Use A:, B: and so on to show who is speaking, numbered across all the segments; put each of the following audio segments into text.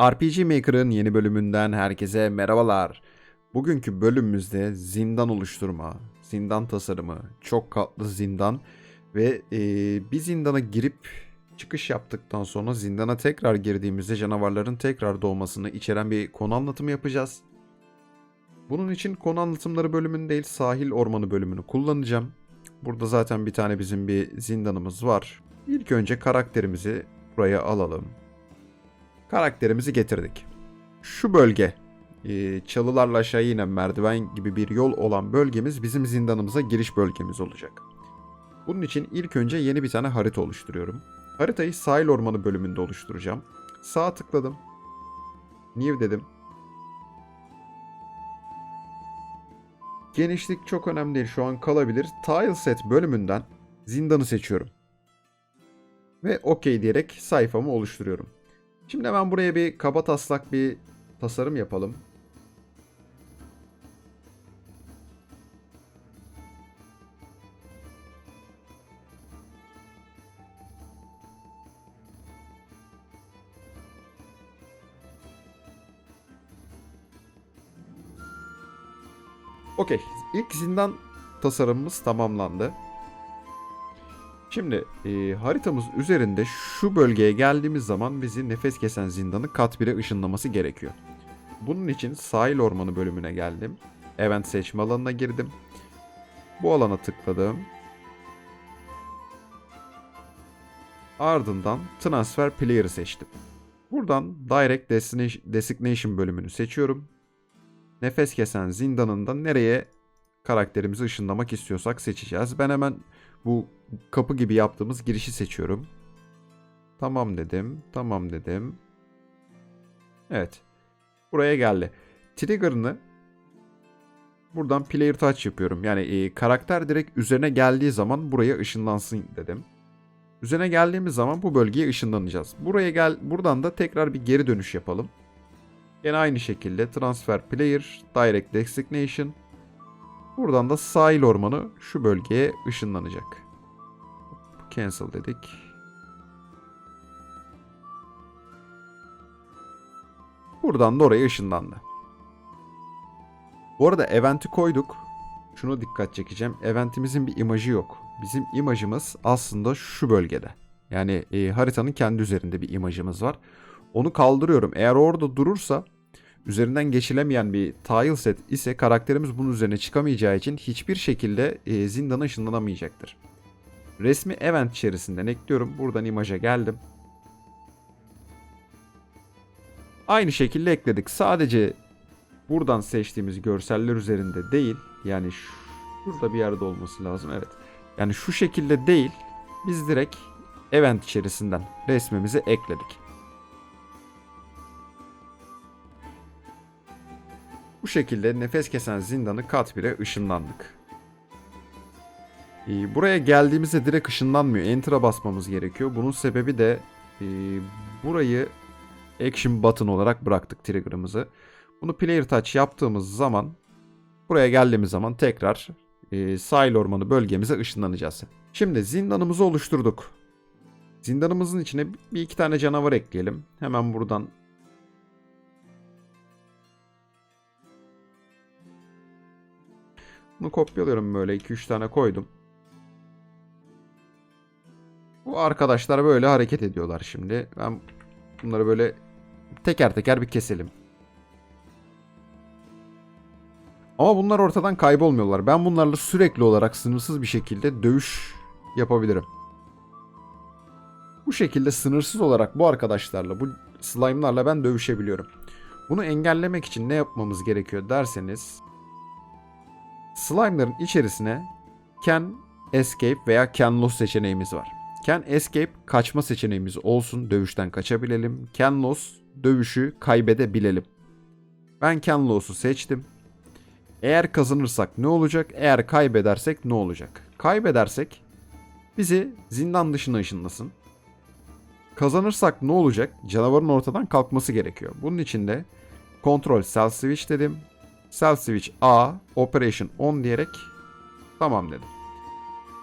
A: RPG Maker'ın yeni bölümünden herkese merhabalar. Bugünkü bölümümüzde zindan oluşturma, zindan tasarımı, çok katlı zindan ve eee, bir zindana girip çıkış yaptıktan sonra zindana tekrar girdiğimizde canavarların tekrar doğmasını içeren bir konu anlatımı yapacağız. Bunun için konu anlatımları bölümünü değil sahil ormanı bölümünü kullanacağım. Burada zaten bir tane bizim bir zindanımız var. İlk önce karakterimizi buraya alalım. Karakterimizi getirdik. Şu bölge, e, çalılarla aşağı inen merdiven gibi bir yol olan bölgemiz bizim zindanımıza giriş bölgemiz olacak. Bunun için ilk önce yeni bir tane harita oluşturuyorum. Haritayı sahil ormanı bölümünde oluşturacağım. Sağa tıkladım. New dedim. Genişlik çok önemli değil. Şu an kalabilir. Tile set bölümünden zindanı seçiyorum. Ve OK diyerek sayfamı oluşturuyorum. Şimdi hemen buraya bir kaba taslak bir tasarım yapalım. Okey. İlk zindan tasarımımız tamamlandı. Şimdi e, haritamız üzerinde şu bölgeye geldiğimiz zaman bizi nefes kesen zindanı kat 1'e ışınlaması gerekiyor. Bunun için sahil ormanı bölümüne geldim. Event seçme alanına girdim. Bu alana tıkladım. Ardından Transfer Player'ı seçtim. Buradan Direct Designation bölümünü seçiyorum. Nefes kesen zindanında nereye karakterimizi ışınlamak istiyorsak seçeceğiz. Ben hemen bu kapı gibi yaptığımız girişi seçiyorum. Tamam dedim. Tamam dedim. Evet. Buraya geldi. Trigger'ını buradan player touch yapıyorum. Yani e, karakter direkt üzerine geldiği zaman buraya ışınlansın dedim. Üzerine geldiğimiz zaman bu bölgeye ışınlanacağız. Buraya gel buradan da tekrar bir geri dönüş yapalım. Yine aynı şekilde transfer player, direct designation. Buradan da sahil ormanı şu bölgeye ışınlanacak. Cancel dedik. Buradan da oraya ışınlandı. Bu arada event'i koyduk. Şunu dikkat çekeceğim. Eventimizin bir imajı yok. Bizim imajımız aslında şu bölgede. Yani e, haritanın kendi üzerinde bir imajımız var. Onu kaldırıyorum. Eğer orada durursa üzerinden geçilemeyen bir tile set ise karakterimiz bunun üzerine çıkamayacağı için hiçbir şekilde e, zindana ışınlanamayacaktır. Resmi event içerisinden ekliyorum. Buradan imaja geldim. Aynı şekilde ekledik. Sadece buradan seçtiğimiz görseller üzerinde değil. Yani şurada bir yerde olması lazım. Evet. Yani şu şekilde değil. Biz direkt event içerisinden resmimizi ekledik. Bu şekilde nefes kesen zindanı kat 1'e ışınlandık. Ee, Buraya geldiğimizde direkt ışınlanmıyor. Enter'a basmamız gerekiyor. Bunun sebebi de e, burayı action button olarak bıraktık trigger'ımızı. Bunu player touch yaptığımız zaman buraya geldiğimiz zaman tekrar e, sahil ormanı bölgemize ışınlanacağız. Şimdi zindanımızı oluşturduk. Zindanımızın içine bir iki tane canavar ekleyelim. Hemen buradan Bunu kopyalıyorum böyle 2-3 tane koydum. Bu arkadaşlar böyle hareket ediyorlar şimdi. Ben bunları böyle teker teker bir keselim. Ama bunlar ortadan kaybolmuyorlar. Ben bunlarla sürekli olarak sınırsız bir şekilde dövüş yapabilirim. Bu şekilde sınırsız olarak bu arkadaşlarla, bu slime'larla ben dövüşebiliyorum. Bunu engellemek için ne yapmamız gerekiyor derseniz Slime'ların içerisine Can Escape veya Can Loss seçeneğimiz var. Can Escape kaçma seçeneğimiz olsun. Dövüşten kaçabilelim. Can Loss dövüşü kaybedebilelim. Ben Can Loss'u seçtim. Eğer kazanırsak ne olacak? Eğer kaybedersek ne olacak? Kaybedersek bizi zindan dışına ışınlasın. Kazanırsak ne olacak? Canavarın ortadan kalkması gerekiyor. Bunun için de Control Self Switch dedim. Self Switch A Operation On diyerek tamam dedim.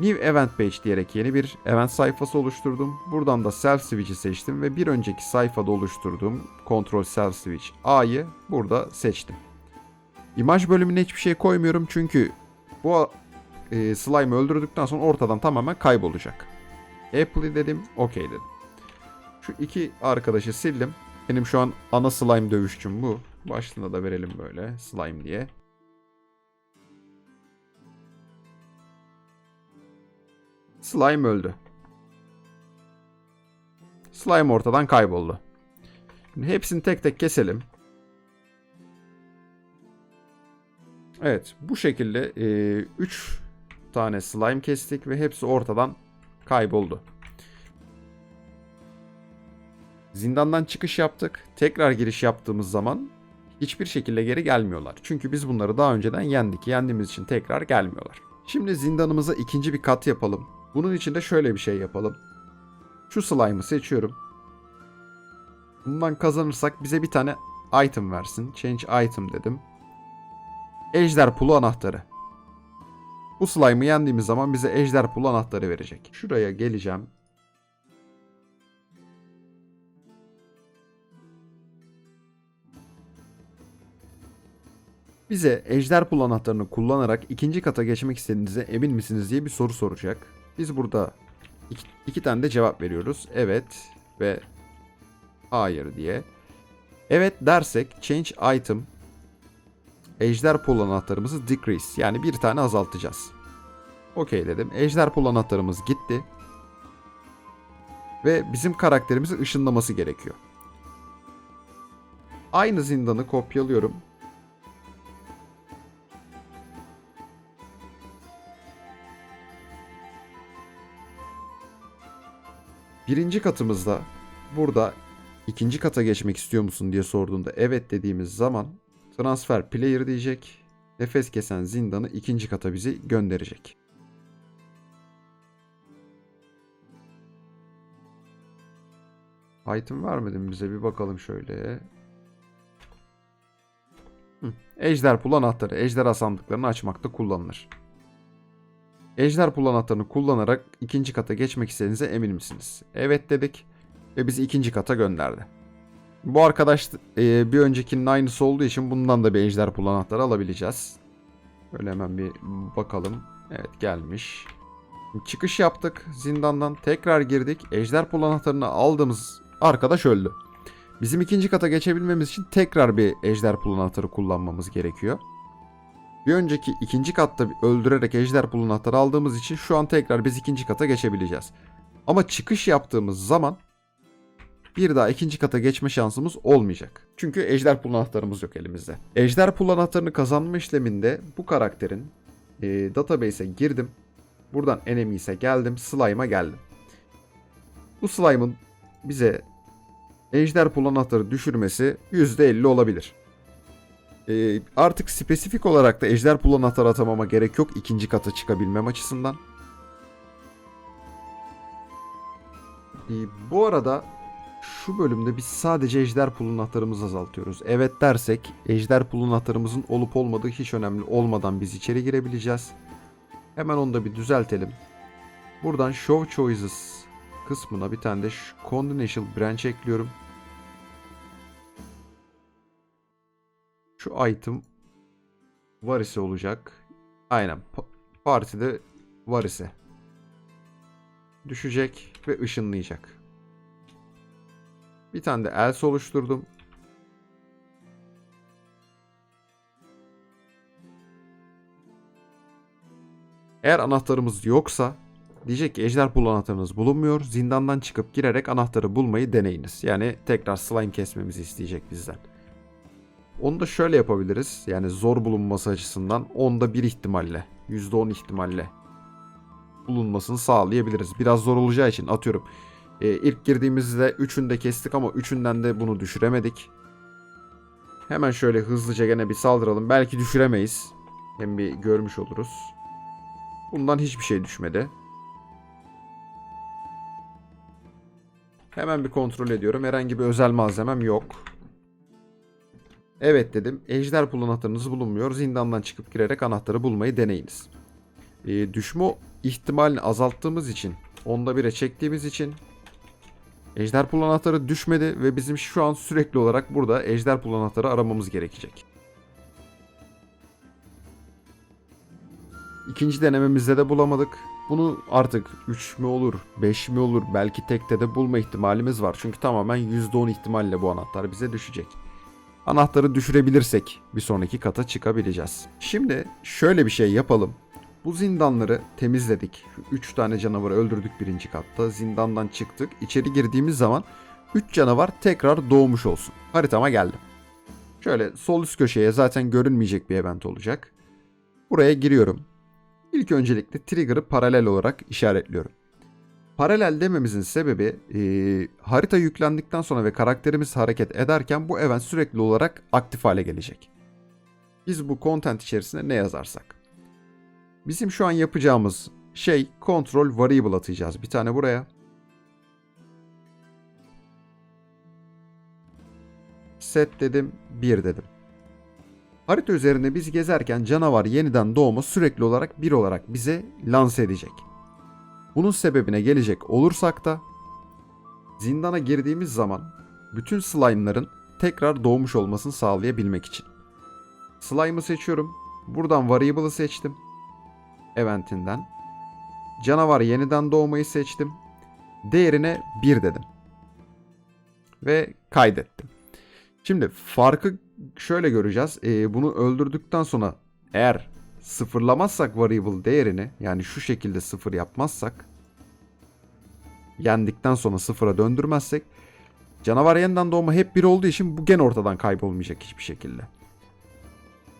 A: New Event Page diyerek yeni bir event sayfası oluşturdum. Buradan da Self Switch'i seçtim ve bir önceki sayfada oluşturduğum Control Self Switch A'yı burada seçtim. İmaj bölümüne hiçbir şey koymuyorum çünkü bu e, slime'ı öldürdükten sonra ortadan tamamen kaybolacak. Apply dedim, OK dedim. Şu iki arkadaşı sildim. Benim şu an ana slime dövüşçüm bu. Başlığına da verelim böyle slime diye. Slime öldü. Slime ortadan kayboldu. Şimdi hepsini tek tek keselim. Evet bu şekilde 3 tane slime kestik ve hepsi ortadan kayboldu. Zindandan çıkış yaptık. Tekrar giriş yaptığımız zaman hiçbir şekilde geri gelmiyorlar. Çünkü biz bunları daha önceden yendik. Yendiğimiz için tekrar gelmiyorlar. Şimdi zindanımıza ikinci bir kat yapalım. Bunun için de şöyle bir şey yapalım. Şu slime'ı seçiyorum. Bundan kazanırsak bize bir tane item versin. Change item dedim. Ejder pulu anahtarı. Bu slime'ı yendiğimiz zaman bize ejder pulu anahtarı verecek. Şuraya geleceğim. Bize ejder pul anahtarını kullanarak ikinci kata geçmek istediğinize emin misiniz diye bir soru soracak. Biz burada iki, iki tane de cevap veriyoruz. Evet ve hayır diye. Evet dersek change item ejder pul anahtarımızı decrease yani bir tane azaltacağız. Okey dedim. Ejder pul anahtarımız gitti. Ve bizim karakterimizi ışınlaması gerekiyor. Aynı zindanı kopyalıyorum. Birinci katımızda burada ikinci kata geçmek istiyor musun diye sorduğunda evet dediğimiz zaman transfer player diyecek. Nefes kesen zindanı ikinci kata bizi gönderecek. Item vermedi mi bize bir bakalım şöyle. Ejder pul anahtarı ejderha sandıklarını açmakta kullanılır. Ejder pul anahtarını kullanarak ikinci kata geçmek istediğinize emin misiniz? Evet dedik ve bizi ikinci kata gönderdi. Bu arkadaş e, bir öncekinin aynısı olduğu için bundan da bir ejder pul anahtarı alabileceğiz. Böyle hemen bir bakalım. Evet gelmiş. Çıkış yaptık zindandan tekrar girdik. Ejder pul anahtarını aldığımız arkadaş öldü. Bizim ikinci kata geçebilmemiz için tekrar bir ejder pul anahtarı kullanmamız gerekiyor. Bir önceki ikinci katta öldürerek ejder pul anahtarı aldığımız için şu an tekrar biz ikinci kata geçebileceğiz. Ama çıkış yaptığımız zaman bir daha ikinci kata geçme şansımız olmayacak. Çünkü ejder pul anahtarımız yok elimizde. Ejder pul anahtarını kazanma işleminde bu karakterin e, database'e girdim. Buradan enemy'se geldim. Slime'a geldim. Bu slime'ın bize ejder pul anahtarı düşürmesi %50 olabilir. E, artık spesifik olarak da ejder pul anahtarı atamama gerek yok ikinci kata çıkabilmem açısından. E, bu arada şu bölümde biz sadece ejder pul anahtarımızı azaltıyoruz. Evet dersek ejder pul anahtarımızın olup olmadığı hiç önemli olmadan biz içeri girebileceğiz. Hemen onu da bir düzeltelim. Buradan Show Choices kısmına bir tane de Combination Branch ekliyorum. Şu item var ise olacak. Aynen. Pa- partide var ise. Düşecek ve ışınlayacak. Bir tane de else oluşturdum. Eğer anahtarımız yoksa diyecek ki ejder pul anahtarınız bulunmuyor. Zindandan çıkıp girerek anahtarı bulmayı deneyiniz. Yani tekrar slime kesmemizi isteyecek bizden. Onu da şöyle yapabiliriz. Yani zor bulunması açısından onda bir ihtimalle, %10 ihtimalle bulunmasını sağlayabiliriz. Biraz zor olacağı için atıyorum. E, ilk girdiğimizde üçünü de kestik ama üçünden de bunu düşüremedik. Hemen şöyle hızlıca gene bir saldıralım. Belki düşüremeyiz. Hem bir görmüş oluruz. Bundan hiçbir şey düşmedi. Hemen bir kontrol ediyorum. Herhangi bir özel malzemem yok. Evet dedim. Ejder pul anahtarınız bulunmuyor. Zindandan çıkıp girerek anahtarı bulmayı deneyiniz. Ee, düşme ihtimalini azalttığımız için, onda bire çektiğimiz için ejder pul anahtarı düşmedi ve bizim şu an sürekli olarak burada ejder pul anahtarı aramamız gerekecek. İkinci denememizde de bulamadık. Bunu artık 3 mü olur, 5 mi olur, belki tekte de bulma ihtimalimiz var. Çünkü tamamen %10 ihtimalle bu anahtar bize düşecek. Anahtarı düşürebilirsek bir sonraki kata çıkabileceğiz. Şimdi şöyle bir şey yapalım. Bu zindanları temizledik. 3 tane canavarı öldürdük birinci katta. Zindandan çıktık. İçeri girdiğimiz zaman 3 canavar tekrar doğmuş olsun. Haritama geldim. Şöyle sol üst köşeye zaten görünmeyecek bir event olacak. Buraya giriyorum. İlk öncelikle trigger'ı paralel olarak işaretliyorum. Paralel dememizin sebebi e, harita yüklendikten sonra ve karakterimiz hareket ederken bu event sürekli olarak aktif hale gelecek. Biz bu content içerisine ne yazarsak. Bizim şu an yapacağımız şey control variable atacağız. Bir tane buraya. Set dedim, 1 dedim. Harita üzerinde biz gezerken canavar yeniden doğma sürekli olarak bir olarak bize lanse edecek. Bunun sebebine gelecek olursak da zindana girdiğimiz zaman bütün slime'ların tekrar doğmuş olmasını sağlayabilmek için. Slime'ı seçiyorum. Buradan variable'ı seçtim. Eventinden. Canavar yeniden doğmayı seçtim. Değerine 1 dedim. Ve kaydettim. Şimdi farkı şöyle göreceğiz. Ee, bunu öldürdükten sonra eğer sıfırlamazsak variable değerini yani şu şekilde sıfır yapmazsak yendikten sonra sıfıra döndürmezsek canavar yeniden doğma hep bir olduğu için bu gen ortadan kaybolmayacak hiçbir şekilde.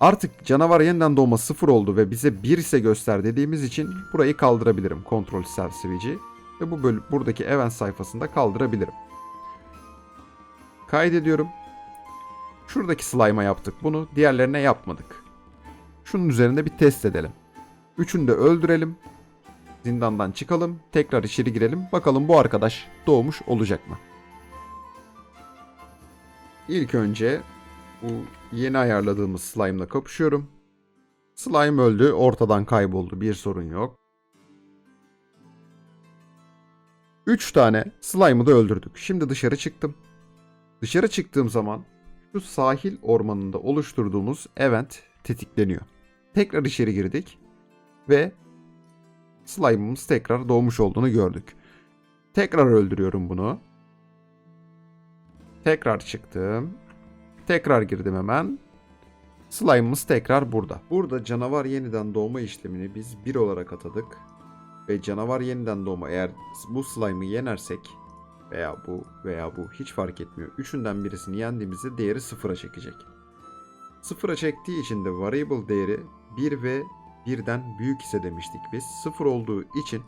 A: Artık canavar yeniden doğma sıfır oldu ve bize 1 ise göster dediğimiz için burayı kaldırabilirim. Kontrol switch'i ve bu bölüm buradaki event sayfasında kaldırabilirim. Kaydediyorum. Şuradaki slime'a yaptık bunu. Diğerlerine yapmadık. Şunun üzerinde bir test edelim. Üçünü de öldürelim. Zindandan çıkalım. Tekrar içeri girelim. Bakalım bu arkadaş doğmuş olacak mı? İlk önce bu yeni ayarladığımız slime'la kapışıyorum. Slime öldü. Ortadan kayboldu. Bir sorun yok. 3 tane slime'ı da öldürdük. Şimdi dışarı çıktım. Dışarı çıktığım zaman şu sahil ormanında oluşturduğumuz event tetikleniyor. Tekrar içeri girdik ve slime'ımız tekrar doğmuş olduğunu gördük. Tekrar öldürüyorum bunu. Tekrar çıktım. Tekrar girdim hemen. Slime'ımız tekrar burada. Burada canavar yeniden doğma işlemini biz bir olarak atadık. Ve canavar yeniden doğma eğer bu slime'ı yenersek veya bu veya bu hiç fark etmiyor. Üçünden birisini yendiğimizde değeri sıfıra çekecek. Sıfıra çektiği için de variable değeri 1 ve birden büyük ise demiştik biz. Sıfır olduğu için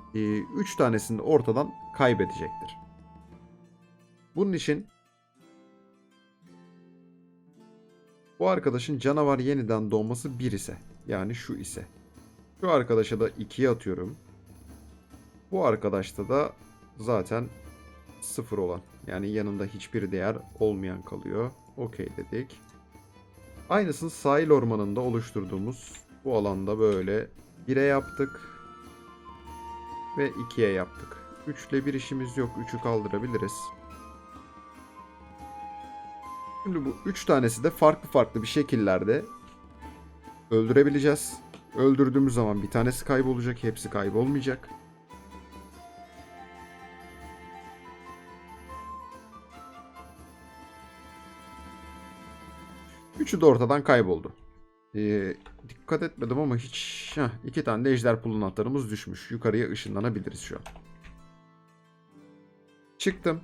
A: 3 tanesini de ortadan kaybedecektir. Bunun için bu arkadaşın canavar yeniden doğması 1 ise yani şu ise şu arkadaşa da 2'ye atıyorum. Bu arkadaşta da zaten sıfır olan yani yanında hiçbir değer olmayan kalıyor. Okey dedik. Aynısını sahil ormanında oluşturduğumuz bu alanda böyle 1'e yaptık ve 2'ye yaptık. 3 ile bir işimiz yok. 3'ü kaldırabiliriz. Şimdi bu 3 tanesi de farklı farklı bir şekillerde öldürebileceğiz. Öldürdüğümüz zaman bir tanesi kaybolacak, hepsi kaybolmayacak. Üçü de ortadan kayboldu. Ee, dikkat etmedim ama hiç... Heh, iki tane de ejder pul anahtarımız düşmüş. Yukarıya ışınlanabiliriz şu an. Çıktım.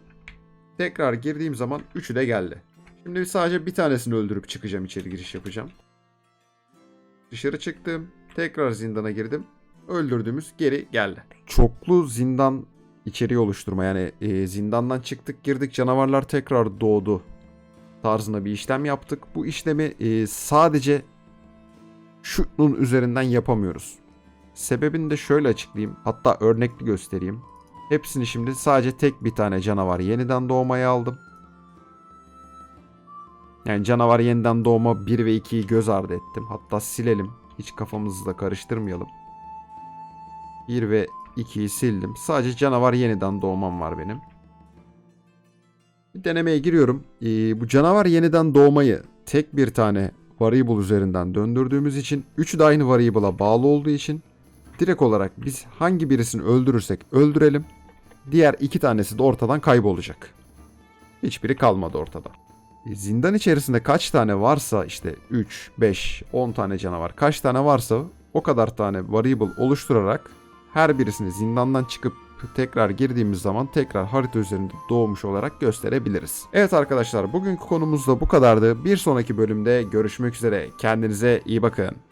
A: Tekrar girdiğim zaman üçü de geldi. Şimdi sadece bir tanesini öldürüp çıkacağım içeri giriş yapacağım. Dışarı çıktım. Tekrar zindana girdim. Öldürdüğümüz geri geldi. Çoklu zindan içeriği oluşturma yani e, zindandan çıktık girdik canavarlar tekrar doğdu tarzında bir işlem yaptık. Bu işlemi e, sadece şunun üzerinden yapamıyoruz. Sebebini de şöyle açıklayayım. Hatta örnekli göstereyim. Hepsini şimdi sadece tek bir tane canavar yeniden doğmaya aldım. Yani canavar yeniden doğma 1 ve 2'yi göz ardı ettim. Hatta silelim. Hiç kafamızı da karıştırmayalım. 1 ve 2'yi sildim. Sadece canavar yeniden doğmam var benim. Bir denemeye giriyorum. Ee, bu canavar yeniden doğmayı tek bir tane variable üzerinden döndürdüğümüz için üçü de aynı variable'a bağlı olduğu için direkt olarak biz hangi birisini öldürürsek öldürelim. Diğer iki tanesi de ortadan kaybolacak. Hiçbiri kalmadı ortada. E, Zindan içerisinde kaç tane varsa işte 3, 5, 10 tane canavar kaç tane varsa o kadar tane variable oluşturarak her birisini zindandan çıkıp tekrar girdiğimiz zaman tekrar harita üzerinde doğmuş olarak gösterebiliriz. Evet arkadaşlar bugünkü konumuz da bu kadardı. Bir sonraki bölümde görüşmek üzere. Kendinize iyi bakın.